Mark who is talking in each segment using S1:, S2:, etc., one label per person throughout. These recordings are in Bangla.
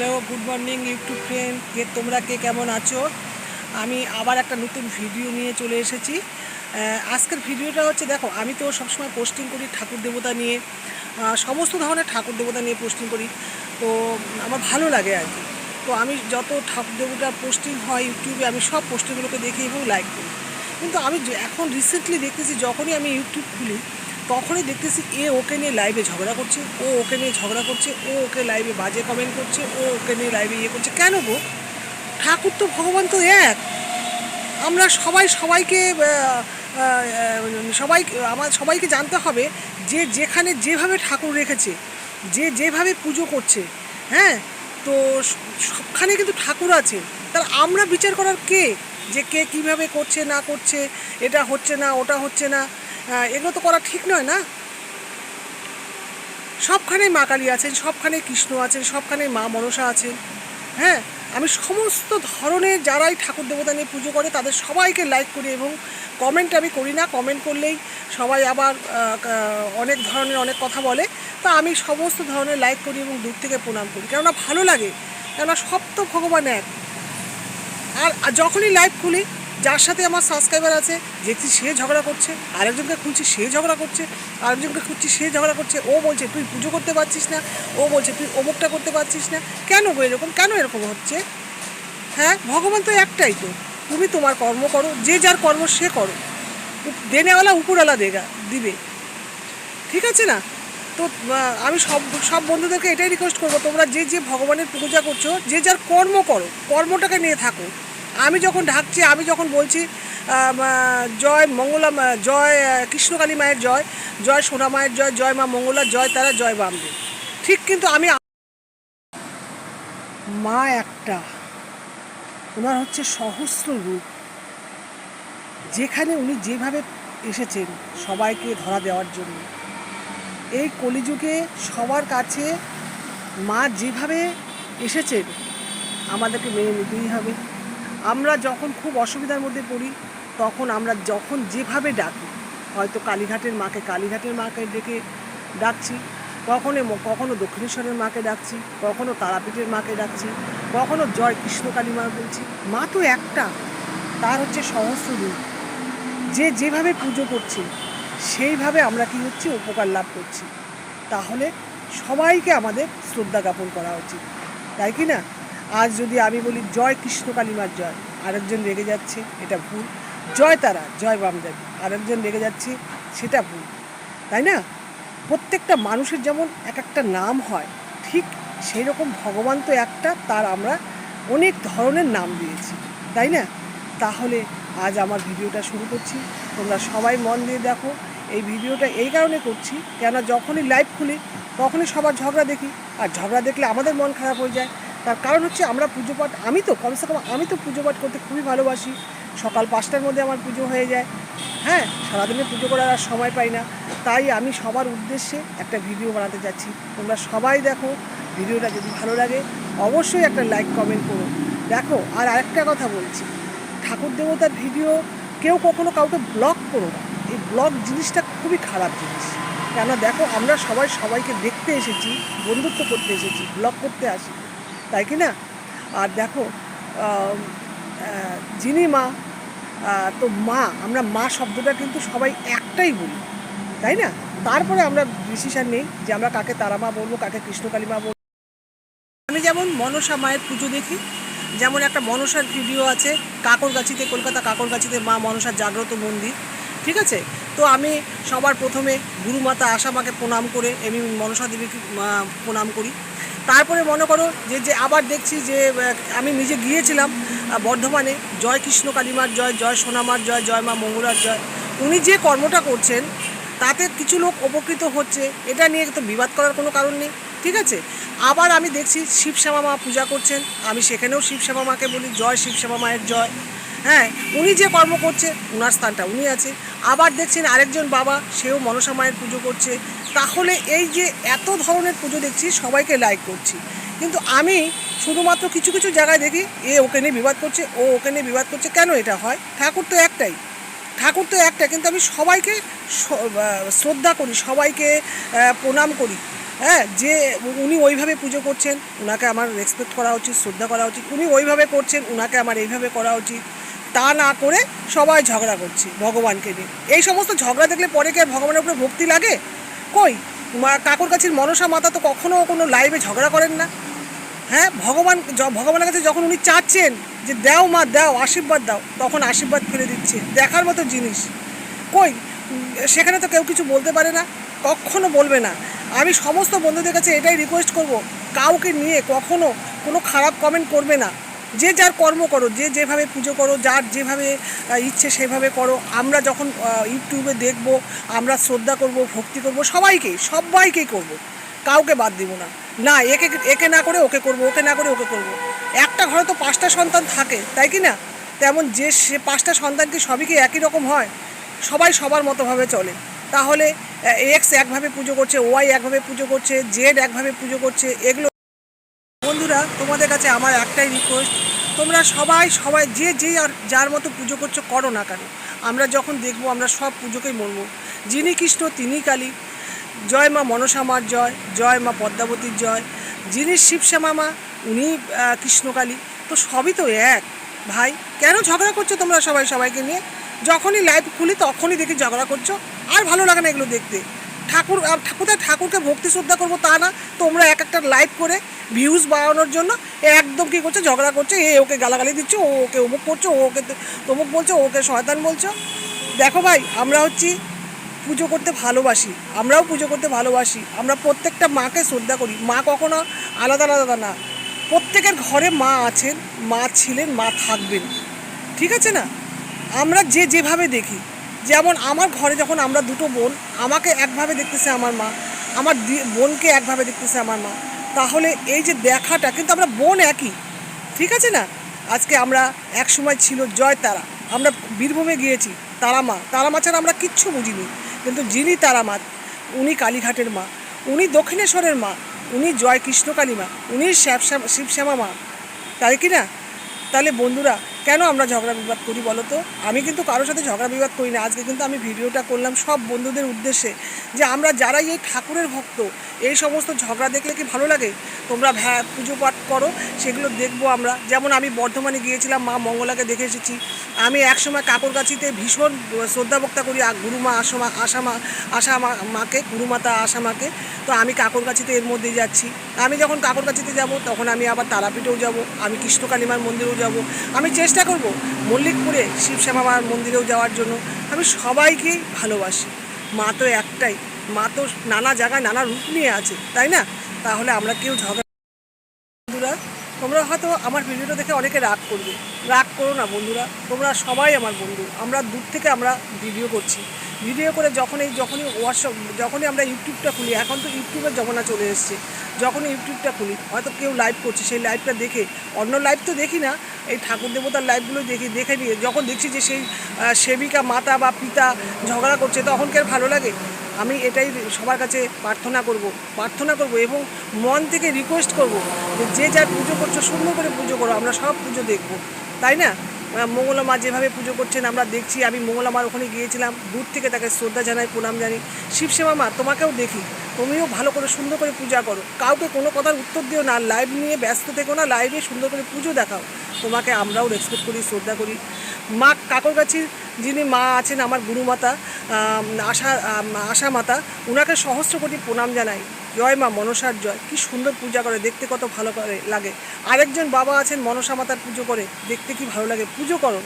S1: Hello, good morning YouTube friend. কে, তোমরা কে, কেমন আছো? আমি আবার একটা নতুন ভিডিও নিয়ে চলে এসেছি। আজকের ভিডিওটা হচ্ছে, দেখো, আমি তো সবসময় পোস্টিং করি ঠাকুর দেবতা নিয়ে। সমস্ত ধরনের ঠাকুর দেবতা নিয়ে পোস্টিং করি। তো, আমার ভালো লাগে আর কি। তো, আমি যত ঠাকুর দেবতার পোস্টিং হয় ইউটিউবে, আমি সব পোস্টিংগুলোকে দেখি এবং লাইক করি। কিন্তু আমি এখন রিসেন্টলি দেখতেছি, যখনই আমি ইউটিউব খুলি তখনই দেখতেছি এ ওকে নিয়ে লাইভে ঝগড়া করছে, ও ওকে নিয়ে ঝগড়া করছে, ও ওকে লাইভে বাজে কমেন্ট করছে, ও ওকে নিয়ে লাইভে ইয়ে করছে। কেন গো? ঠাকুর তো ভগবান তো এক। আমরা সবাই সবাইকে সবাই, আমার সবাইকে জানতে হবে যে যেখানে যেভাবে ঠাকুর রেখেছে, যে যেভাবে পুজো করছে হ্যাঁ? তো সবখানে কিন্তু ঠাকুর আছে। তার আমরা বিচার করার কে? যে কে কীভাবে করছে, না করছে, এটা হচ্ছে না, ওটা হচ্ছে না। এগুলো তো করা ঠিক নয় না? সবখানে মা কালী আছেন, সবখানে কৃষ্ণ আছেন, সবখানে মা মনসা আছেন হ্যাঁ? আমি সমস্ত ধরনের যারাই ঠাকুর দেবতা নিয়ে পুজো করে, তাদের সবাইকে লাইক করি এবং কমেন্ট আমি করি না। কমেন্ট করলেই সবাই আবার অনেক ধরনের অনেক কথা বলে। তা আমি সমস্ত ধরনের লাইক করি এবং দূর থেকে প্রণাম করি। কেননা ভালো লাগে। কেননা সব তো ভগবান এক আর যখনই লাইভ খুলি যার সাথে আমার সাবস্ক্রাইবার আছে দেখছি সে ঝগড়া করছে, আরেকজনকে খুঁজছি, সে ঝগড়া করছে, আরেকজনকে খুঁজছি, সে ঝগড়া করছে, ও বলছে, তুই পুজো করতে পারছিস না? ও বলছে, তুই অমুকটা করতে পারছিস না? কেন গো এরকম? কেন এরকম হচ্ছে? হ্যাঁ ভগবান তো একটাই তো। তুমি তোমার কর্ম করো, যে যার কর্ম সে করো। দেনেওয়ালা উপরওয়ালা দেগা, দিবে। ঠিক আছে না? তো আমি সব সব বন্ধুদেরকে এটাই রিকোয়েস্ট করব, তোমরা যে যে ভগবানের পূজা করছ, যে যার কর্ম করো, কর্মটাকে নিয়ে থাকো। আমি যখন ঢাকছি, আমি যখন বলছি জয় মঙ্গলা জয় কৃষ্ণকালী মায়ের জয় জয় সোনা মায়ের জয় জয় মা মঙ্গলা, জয় তারা, জয় বামদেব। ঠিক কিন্তু আমি মা একটা, ওনার হচ্ছে সহস্র রূপ। যেখানে উনি যেভাবে এসেছেন সবাইকে ধরা দেওয়ার জন্য। এই কলিযুগে সবার কাছে মা যেভাবে এসেছেন, আমাদেরকে মেনে নিতেই হবে। আমরা যখন খুব অসুবিধার মধ্যে পড়ি, তখন আমরা যখন যেভাবে ডাকি, হয়তো কালীঘাটের মাকে কালীঘাটের মাকে ডেকে ডাকছি, কখনো কখনো দক্ষিণেশ্বরের মাকে ডাকছি, কখনো তারাপীঠের মাকে ডাকছি, কখনো জয় কৃষ্ণকালী মা বলছি। মা তো একটা, তার হচ্ছে সহস্র রূপ যে যেভাবে পুজো করছে, সেইভাবে আমরা কি হচ্ছে, উপকার লাভ করছি। তাহলে সবাইকে আমাদের শ্রদ্ধা জ্ঞাপন করা উচিত। তাই কি না? আজ যদি আমি বলি জয় কৃষ্ণ কালিমার জয়, আরেকজন রেগে যাচ্ছে, এটা ভুল। জয় তারা, জয় বামদেব, আরেকজন রেগে যাচ্ছে, সেটা ভুল। তাই না? প্রত্যেকটা মানুষের যেমন এক একটা নাম হয়, ঠিক সেই রকম ভগবান তো একটা, তার আমরা অনেক ধরনের নাম দিয়েছি, তাই না? তাহলে আজ আমার ভিডিওটা শুরু করছি। তোমরা সবাই মন দিয়ে দেখো, এই ভিডিওটা এই কারণে করছি কেন যখনই লাইভ খুলি, তখনই সবার ঝগড়া দেখি, আর ঝগড়া দেখলে আমাদের মন খারাপ হয়ে যায়। তার কারণ হচ্ছে আমরা পুজো পাঠ, আমি তো, কমসে কম আমি তো পুজো পাঠ করতে খুবই ভালোবাসি। সকাল পাঁচটার মধ্যে আমার পুজো হয়ে যায়। হ্যাঁ সারাদিনে পুজো করার আর সময় পাই না। তাই আমি সবার উদ্দেশ্যে একটা ভিডিও বানাতে যাচ্ছি। তোমরা সবাই দেখো, ভিডিওটা যদি ভালো লাগে, অবশ্যই একটা লাইক, কমেন্ট করো। দেখো, আর আরেকটা কথা বলছি। ঠাকুর দেবতার ভিডিও কেউ কখনো কাউকে ব্লক করো না। এই ব্লক জিনিসটা খুবই খারাপ জিনিস। কেন দেখো, আমরা সবাই সবাইকে দেখতে এসেছি, বন্ধুত্ব করতে এসেছি ব্লক করতে আসি। তাই কি না? আর দেখো যিনি মা তো মা, আমরা মা শব্দটা কিন্তু সবাই একটাই বলি, তাই না? তারপরে আমরা ডিসিশন নেই যে আমরা কাকে তারা মা বলব, কাকে কৃষ্ণকালী মা বলব। আমি যেমন মনসা মায়ের পুজো দেখি, যেমন একটা মনসার ভিডিও আছে কাকরগাছিতে কলকাতা কাকরগাছিতে মা মনসার জাগ্রত মন্দির, ঠিক আছে? তো আমি সবার প্রথমে গুরুমাতা আশা মাকে প্রণাম করে, আমি মনসা দেবীকে প্রণাম করি। তারপরে মনে করো যে যে আবার দেখছি যে আমি নিজে গিয়েছিলাম বর্ধমানে, জয় কৃষ্ণ কালীমার জয় জয় সোনামার জয় জয় মা মঙ্গলার জয়। উনি যে কর্মটা করছেন, তাতে কিছু লোক উপকৃত হচ্ছে, এটা নিয়ে তো বিবাদ করার কোনো কারণ নেই, ঠিক আছে? আবার আমি দেখছি শিবশ্যামা মা পূজা করছেন, আমি সেখানেও শিবশ্যামা মাকে বলি, জয় শিবশ্যামা মায়ের জয়। হ্যাঁ উনি যে কর্ম করছে ওনার স্থানটা উনি আছে। আবার দেখছেন আরেকজন বাবা, সেও মনসা মায়ের পুজো করছে তাহলে এই যে এত ধরনের পুজো দেখছি, সবাইকে লাইক করছি। কিন্তু আমি শুধুমাত্র কিছু কিছু জায়গায় দেখি, এ ওকে নিয়ে বিবাদ করছে, ও ওকে নিয়ে বিবাদ করছে, কেন এটা হয়? ঠাকুর তো একটাই। ঠাকুর তো একটা, কিন্তু আমি সবাইকে শ্রদ্ধা করি, সবাইকে প্রণাম করি। হ্যাঁ যে উনি ওইভাবে পুজো করছেন ওনাকে আমার রেসপেক্ট করা উচিত, শ্রদ্ধা করা উচিত, উনি ওইভাবে করছেন ওনাকে আমার এইভাবে করা উচিত। তা না করে সবাই ঝগড়া করছে ভগবানকে নিয়ে। এই সমস্ত ঝগড়া দেখলে পরে কি আর ভগবানের উপরে ভক্তি লাগে? কই? কাকুর কাছের মনসা মাতা তো কখনো কোনো লাইভে ঝগড়া করেন না। হ্যাঁ? ভগবান ভগবানের কাছে যখন উনি চাচ্ছেন যে দাও মা, দাও, আশীর্বাদ দাও, তখন আশীর্বাদ ফেলে দিচ্ছে। দেখার মতো জিনিস। কই? সেখানে তো কেউ কিছু বলতে পারে না, কখনো বলবে না। আমি সমস্ত বন্ধুদের কাছে এটাই রিকোয়েস্ট করব, কাউকে নিয়ে কখনো কোনো খারাপ কমেন্ট করবে না। যে যার কর্ম করো, যে যেভাবে পুজো করো, যার যেভাবে ইচ্ছে সেভাবে করো, আমরা যখন ইউটিউবে দেখব, আমরা শ্রদ্ধা করব, ভক্তি করব, সবাইকেই সবাইকেই করব। কাউকে বাদ দিব না। না, একে একে না করে ওকে করব, ওকে না করে ওকে করব। একটা ঘরে তো পাঁচটা সন্তান থাকে, তাই কি না? তেমন যে, সে পাঁচটা সন্তান কি সবই কি একই রকম হয়? সবাই সবার মতোভাবে চলে। তাহলে এক্স একভাবে পুজো করছে, ওয়াই একভাবে পুজো করছে, জেড একভাবে পুজো করছে, এগুলো বন্ধুরা, তোমাদের কাছে আমার একটাই রিকোয়েস্ট তোমরা সবাই সবাই যে যে আর যার মতো পুজো করছ করো না কেন। আমরা যখন দেখব, আমরা সব পুজোকেই মরবো যিনি কৃষ্ণ তিনি কালী। জয় মা মনসা মার জয় জয় মা পদ্মাবতীর জয়। যিনি শিবশ্যামা মা, উনি কৃষ্ণকালী তো সবই তো এক। ভাই, কেন ঝগড়া করছ তোমরা সবাই সবাইকে নিয়ে? যখনই লাইভ খুলি, তখনই দেখি ঝগড়া করছ। আর ভালো লাগে না এগুলো দেখতে। ঠাকুর আহ, কোথায় ঠাকুরকে ভক্তি শ্রদ্ধা করব তা না। তোমরা এক একটা লাইভ করে ভিউজ বাড়ানোর জন্য একদম কী করছে ঝগড়া করছে এ ওকে গালাগালি দিচ্ছ ও ওকে অমুক করছ ও ওকে তমুক বলছো ওকে শয়তান বলছো। দেখো ভাই আমরা হচ্ছি পুজো করতে ভালোবাসি আমরাও পুজো করতে ভালোবাসি আমরা প্রত্যেকটা মাকে শ্রদ্ধা করি মা কখনো আলাদা আলাদা না। প্রত্যেকের ঘরে মা আছেন মা ছিলেন মা থাকবেন ঠিক আছে না? আমরা যে যেভাবে দেখি যেমন আমার ঘরে যখন আমরা দুটো বোন, আমাকে একভাবে দেখতেছে আমার মা, আমার বোনকে একভাবে দেখতেছে আমার মা, তাহলে এই যে দেখাটা, কিন্তু আমরা বোন একই, ঠিক আছে না? আজকে আমরা এক সময় ছিল জয় তারা, আমরা বীরভূমে গিয়েছি, তারা মা তারা মা ছাড়া আমরা কিচ্ছু বুঝিনি, কিন্তু যিনি তারা মা, উনি কালীঘাটের মা, উনি দক্ষিণেশ্বরের মা, উনি জয় কৃষ্ণকালী মা, উনি শ্যাবশ্যাম শিবশ্যামা মা, তাই কি না? তাহলে বন্ধুরা, কেন আমরা ঝগড়া বিবাদ করি বলো তো? আমি কিন্তু কারোর সাথে ঝগড়া বিবাদ করি না। আজকে কিন্তু আমি ভিডিওটা করলাম সব বন্ধুদের উদ্দেশ্যে যে আমরা যারাই এই ঠাকুরের ভক্ত, এই সমস্ত ঝগড়া দেখলে কি ভালো লাগে? তোমরা ভ্যা, পুজো পাঠ করো, সেগুলো দেখব আমরা। যেমন আমি বর্ধমানে গিয়েছিলাম, মা মঙ্গলাকে দেখে এসেছি। আমি একসময় কাকর কাছিতে ভীষণ শ্রদ্ধা ভক্তা করি গুরুমা আসমা আশামা আশা মা- মাকে, গুরুমাতা আশা মাকে তো আমি কাকর কাছিতে এর মধ্যেই যাচ্ছি। আমি যখন কাকর কাছিতে যাব, তখন আমি আবার তারাপীঠেও যাব, আমি কৃষ্ণকালীমার মন্দিরেও যাব। আমি চেষ্টা করব মল্লিকপুরে শিবশ্যামা মার মন্দিরেও যাওয়ার জন্য। আমি সবাইকেই ভালোবাসি। মা তো একটাই। মা তো নানা জায়গায় নানা রূপ নিয়ে আছে, তাই না? তাহলে আমরা কেউ ঝগড়া তোমরা হয়তো আমার ভিডিওটা দেখে অনেকে রাগ করবে। রাগ করো না বন্ধুরা, তোমরা সবাই আমার বন্ধু। আমরা দূর থেকে আমরা ভিডিও করছি। ভিডিও করে যখনই যখনই হোয়াটসঅ্যাপ যখনই আমরা ইউটিউবটা খুলি, এখন তো ইউটিউবের জমানা চলে এসছে। যখনই ইউটিউবটা খুলি, হয়তো কেউ লাইভ করছে, সেই লাইভটা দেখে, অন্য লাইভ তো দেখি না, এই ঠাকুর দেবতার লাইভগুলো দেখি, দেখে নিয়ে যখন দেখছি যে সেই সেবিকা মাতা বা পিতা ঝগড়া করছে, তখন কি আর ভালো লাগে? আমি এটাই সবার কাছে প্রার্থনা করব প্রার্থনা করব এবং মন থেকে রিকোয়েস্ট করব যে যে পুজো করছ, সুন্দর করে পুজো করো, আমরা সব পুজো দেখব। তাই না? মঙ্গলা মা যেভাবে পুজো করছেন, আমরা দেখছি। আমি মঙ্গলা মার ওখানে গিয়েছিলাম, দূর থেকে তাকে শ্রদ্ধা জানাই, প্রণাম জানি। শিবসেবা মা, তোমাকেও দেখি। তুমিও ভালো করে, সুন্দর করে পূজা করো। কাউকে কোনো কথার উত্তর দিও না লাইভ নিয়ে ব্যস্ত থেকো না লাইভে সুন্দর করে পুজো দেখাও। তোমাকে আমরাও রেসপেক্ট করি, শ্রদ্ধা করি। মা কাকর কাছির যিনি মা আছেন, আমার গুরুমাতা আশা আশা মাতা ওনাকে সহস্র কোটি প্রণাম জানাই। জয় মা, মনসার জয়। কি সুন্দর পূজা করে, দেখতে কত ভালো করে লাগে। আরেকজন বাবা আছেন, মনসা মাতার পুজো করে, দেখতে কি ভালো লাগে। পুজো করো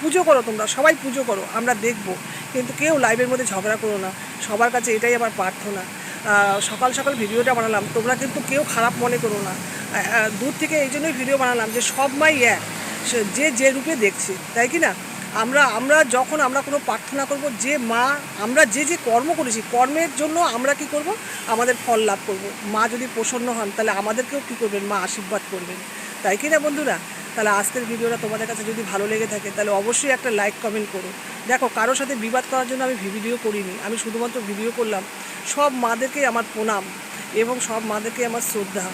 S1: পুজো করো তোমরা, সবাই পুজো করো, আমরা দেখব। কিন্তু কেউ লাইভের মধ্যে ঝগড়া করো না, সবার কাছে এটাই আমার প্রার্থনা। সকাল সকাল ভিডিওটা বানালাম, তোমরা কিন্তু কেউ খারাপ মনে করো না। দূর থেকে এই জন্যই ভিডিও বানালাম যে সব মাই এক যে যে রূপে দেখছে, তাই কি না? আমরা আমরা যখন, আমরা কোনো প্রার্থনা করব, যে মা, আমরা যে যে কর্ম করেছি, কর্মের জন্য আমরা কি করব? আমাদের ফল লাভ করব। মা যদি প্রসন্ন হন, তাহলে আমাদেরকেও কী করবেন? মা আশীর্বাদ করবেন। তাই কি না বন্ধুরা? তাহলে আজকের ভিডিওটা তোমাদের কাছে যদি ভালো লেগে থাকে, তাহলে অবশ্যই একটা লাইক কমেন্ট করো। দেখো, কারোর সাথে বিবাদ করার জন্য আমি ভিডিও করিনি। আমি শুধুমাত্র ভিডিও করলাম। সব মাদেরকেই আমার প্রণাম এবং সব মাদেরকে আমার শ্রদ্ধা।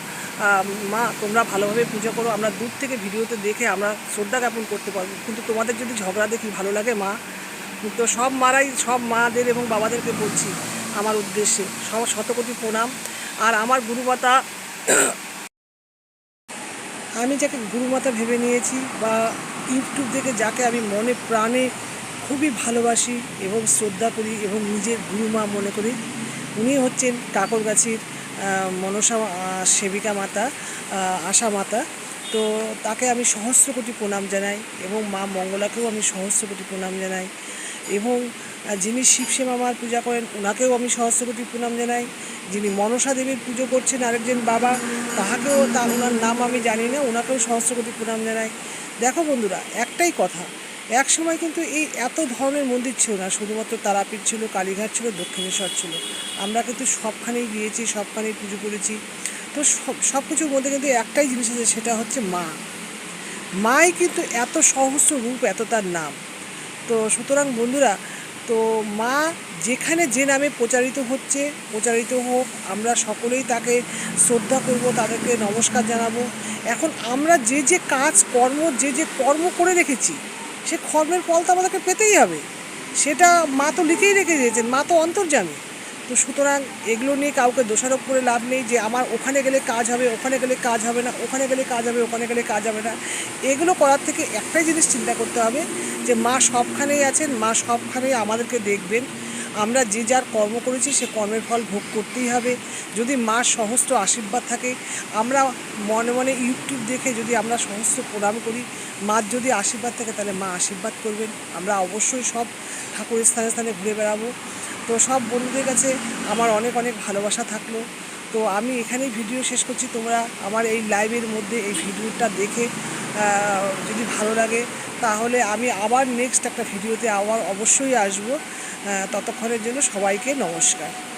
S1: মা তোমরা ভালোভাবে পূজা করো। আমরা দূর থেকে ভিডিওতে দেখে আমরা শ্রদ্ধা জ্ঞাপন করতে পারব। কিন্তু তোমাদের যদি ঝগড়া দেখি ভালো লাগে মা? তো সব মারাই সব মাদের এবং বাবাদেরকে বলছি আমার উদ্দেশ্যে। সব শতকোটি প্রণাম। আর আমার গুরুমাতা আমি যাকে গুরুমাতা ভেবে নিয়েছি বা ইউটিউব থেকে যাকে আমি মনে প্রাণে খুবই ভালোবাসি এবং শ্রদ্ধা করি এবং নিজের গুরুমা মনে করি উনি হচ্ছেন কাকরগাছির আহ, মনসা সেবিকা মাতা আশা মাতা। তো তাকে আমি সহস্র কোটি প্রণাম জানাই এবং মা মঙ্গলাকেও আমি সহস্র কোটি প্রণাম জানাই এবং যিনি শিবসে মামার পূজা করেন ওনাকেও আমি সহস্র কোটি প্রণাম জানাই। যিনি মনসা দেবীর পুজো করছেন আরেকজন বাবা, তাহাকেও তা ওনার নাম আমি জানি না ওনাকেও সহস্র কোটি প্রণাম জানাই। দেখো বন্ধুরা, একটাই কথা এক সময় কিন্তু এই এত ধরনের মন্দির ছিল না, শুধুমাত্র তারাপীঠ ছিল, কালীঘাট ছিল, দক্ষিণেশ্বর ছিল। আমরা কিন্তু সবখানেই গিয়েছি সবখানেই পুজো করেছি। তো সব সব কিছুর মধ্যে কিন্তু একটাই জিনিস আছে, সেটা হচ্ছে মা। মাই কিন্তু এত সহস্র রূপ, এত তার নাম। তো সুতরাং বন্ধুরা, তো মা যেখানে যে নামে প্রচারিত হচ্ছে, প্রচারিত হোক, আমরা সকলেই তাকে শ্রদ্ধা করব, তাদেরকে নমস্কার জানাব। এখন আমরা যে যে কাজ, কর্ম, যে যে কর্ম করে রেখেছি সে কর্মের ফল তো আমাদেরকে পেতেই হবে। সেটা মা তো লিখেই রেখে দিয়েছেন, মা তো অন্তর্জামী। তো সুতরাং এগুলো নিয়ে কাউকে দোষারোপ করে লাভ নেই যে আমার ওখানে গেলে কাজ হবে, ওখানে গেলে কাজ হবে না, ওখানে গেলে কাজ হবে, ওখানে গেলে কাজ হবে না। এগুলো করার থেকে একটাই জিনিস চিন্তা করতে হবে যে মা সবখানেই আছেন, মা সবখানেই আমাদেরকে দেখবেন। আমরা যে যার কর্ম করেছি, সে কর্মের ফল ভোগ করতেই হবে। যদি মা সহস্র আশীর্বাদ থাকে, আমরা মনে মনে ইউটিউব দেখে যদি আমরা সহস্র প্রণাম করি, মার যদি আশীর্বাদ থাকে, তাহলে মা আশীর্বাদ করবেন। আমরা অবশ্যই সব ঠাকুরের স্থানে স্থানে ঘুরে বেড়াবো। তো সব বন্ধুদের কাছে আমার অনেক অনেক ভালোবাসা থাকল। তো আমি এখানেই ভিডিও শেষ করছি। তোমরা আমার এই লাইভের মধ্যে এই ভিডিওটা দেখে যদি ভালো লাগে, তাহলে আমি আবার নেক্সট একটা ভিডিওতে আবার অবশ্যই আসব। ততক্ষণের জন্য সবাইকে নমস্কার।